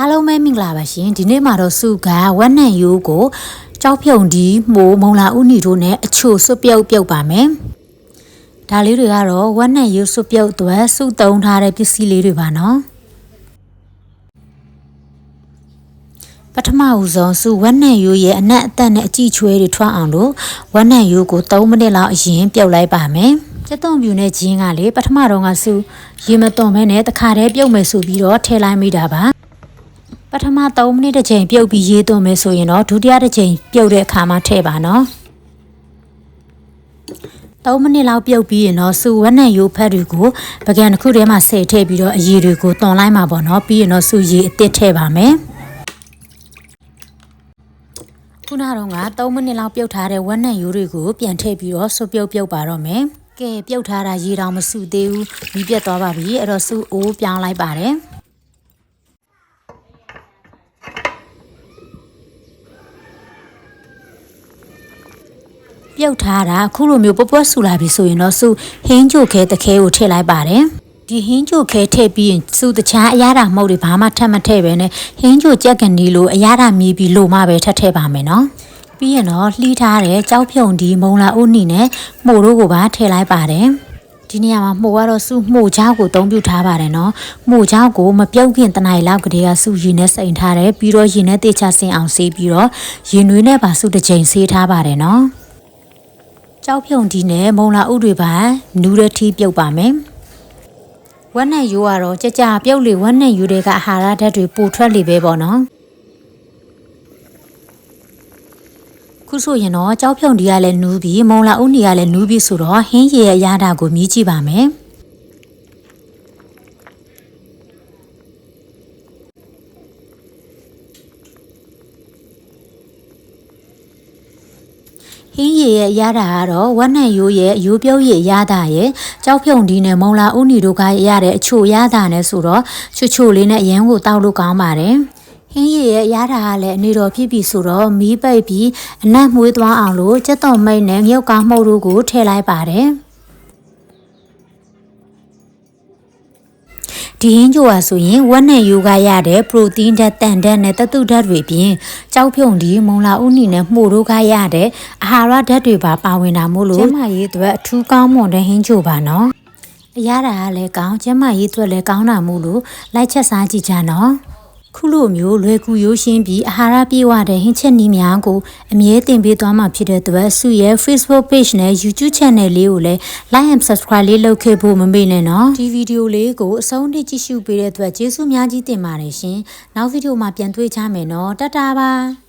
အားလုံးပဲမင်္ဂလာပါရှင်ဒီနေ့မှာတော့စုကဝက်နံရိုးကိုကြောက်ဖြုံဒီမိုးမုံလာဥနီတို့နဲ့အချိုစွတ်ပြုတ်ပြုတ်ပါမယ်ဒါလေးတွေကတော့ဝက်နံရိုးစွတ်ပြုတ်အတွက်စုသုံးထားတဲ့ပစ္စည်းလေးတွေပါနော်ပထမဦးဆုံးစုဝက်နံရိုးရဲ့အနက်အသက်နဲ့အကြည့်ချွဲတွေထွက်အောင်လို့ဝက်နံရိုးကို3မိနစ်လောက်အရင်ပြုတ်လိုက်ပါမယ်ကျက်သွန်ပြူနဲ့ဂျင်းကလေပထမတော့ကစုရေမသွန်မဲနဲ့တခါတည်းပြုတ်မယ်ဆိုပြီးတော့ထည့်လိုက်မိတာပါ ပထမ3မိနစ်တစ်ချိန်ပြုတ်ပြီးရေးသွင်းမယ်ဆိုရင်တော့ဒုတိယတစ်ချိန်ပြုတ်တဲ့အခါမှာထည့်ပါနော်3မိနစ်လောက်ပြုတ်ပြီးရင်တော့စူဝက်နဲ့ရိုးဖက်တွေကိုပကံတစ်ခုထဲမှာဆယ်ထည့်ပြီးတော့အရည်တွေကိုတွန်လိုက်မှာပေါ့နော်ပြီးရင်တော့စူရည်အစ်စ်ထည့်ပါမယ်ခုနကတော့က3မိနစ်လောက်ပြုတ်ထားတဲ့ဝက်နဲ့ရိုးတွေကိုပြန်ထည့်ပြီးတော့ဆွပြုတ်ပြုတ်ပါတော့မယ်ကဲပြုတ်ထားတာရေတောင်မစုသေးဘူးမီးပြတ်သွားပါပြီအဲ့တော့စူအိုးပြောင်းလိုက်ပါတယ် ပြုတ်ထားတာအခုလိုမျိုးပွပွဆူလာပြီဆိုရင်တော့စုဟင်းကြိုခဲတခဲကိုထည့်လိုက်ပါတယ်ဒီဟင်းကြိုခဲထည့်ပြီးရင်စုတခြားအရသာမှုတွေဘာမှထပ်မထည့်ပဲနဲ့ဟင်းကြိုကြက်ကန်ဒီလိုအရသာမြည်ပြီးလိုမှပဲထပ်ထည့်ပါမယ်နော်ပြီးရင်တော့လှီးထားတဲ့ကြောက်ဖြုံဒီမုံလာဥနီနဲ့မှုတို့ကိုပါထည့်လိုက်ပါတယ်ဒီနေရာမှာမှုကတော့စုမှုချောက်ကိုအသုံးပြုထားပါတယ်နော်မှုချောက်ကိုမပြုတ်ခင်တနိုင်လောက်ကလေးကစုရင်နဲ့စိန်ထားတယ်ပြီးတော့ရင်နဲ့တေချဆင်အောင်ဆေးပြီးတော့ရင်နွေးနဲ့ပါစုတစ်ချိန်ဆေးထားပါတယ်နော် ကြောက်ဖြုံဒီနဲ့မုံလာဥတွေပါနူးတဲ့ထီးပြုတ်ပါမယ်ဝက်နဲ့ယူကတော့ကြကြပြုတ်လေဝက်နဲ့ယူတဲ့ကအဟာရဓာတ်တွေပိုထွက်လေပဲပေါ့နော်ခုဆိုရင်တော့ကြောက်ဖြုံဒီကလည်းနူးပြီးမုံလာဥနီကလည်းနူးပြီးဆိုတော့ဟင်းရည်ရဲ့ရတာကိုမြည်ကြည့်ပါမယ် ဟင်းရည်ရဲ့ရတာကတော့ဝက်နံရိုးရဲ့ရိုးပြုတ်ရည်ရတာရဲ့ကြောက်ဖြုံဒီနဲ့မုံလာဥနီတို့ကရတဲ့အချိုရတာနဲ့ဆိုတော့ချွတ်ချိုလေးနဲ့အရန်ကိုတောက်လို့ကောင်းပါတယ်ဟင်းရည်ရဲ့ရတာကလည်းအနေတော်ဖြစ်ပြီဆိုတော့မီးပိတ်ပြီးအနက်မွေးသွားအောင်လို့ကြက်သွန်မိတ်နဲ့မြုပ်ကားမှုတ်တို့ကိုထည့်လိုက်ပါတယ် ဒီဟင်းကြိုဟာဆိုရင်ဝက်နဲ့ယူကရတဲ့ပရိုတင်းဓာတ်တန်ဓာတ်နဲ့တတုဓာတ်တွေပြင်ကြောက်ဖြုံဒီမုံလာဥနီနဲ့မှုတို့ကရတဲ့အာဟာရဓာတ်တွေပါပါဝင်တာမို့လို့ကျမရေးအတွက်အထူးကောင်းမွန်တဲ့ဟင်းကြိုပါနော်အရတာကလည်းကောင်းကျမရေးအတွက်လည်းကောင်းတာမို့လို့လိုက်ချက်စားကြည့်ကြနော် ခုလိုမျိုးလွယ်ကူရိုးရှင်းပြီးအာဟာရပြည့်ဝတဲ့ဟင်းချက်နည်းများကိုအမြဲတင်ပေးသွားမှာဖြစ်တဲ့အတွက်စုရဲ့ Facebook page နဲ့ YouTube channel လေးကိုလည်း like and subscribe လေးလုပ်ခဲ့ဖို့မမေ့နဲ့နော်ဒီဗီဒီယိုလေးကိုအဆုံးထိကြည့်ရှုပေးတဲ့အတွက်ကျေးဇူးများကြီးတင်ပါတယ်ရှင်နောက်ဗီဒီယိုမှာပြန်တွေ့ကြမယ်နော်တတ်တာပါ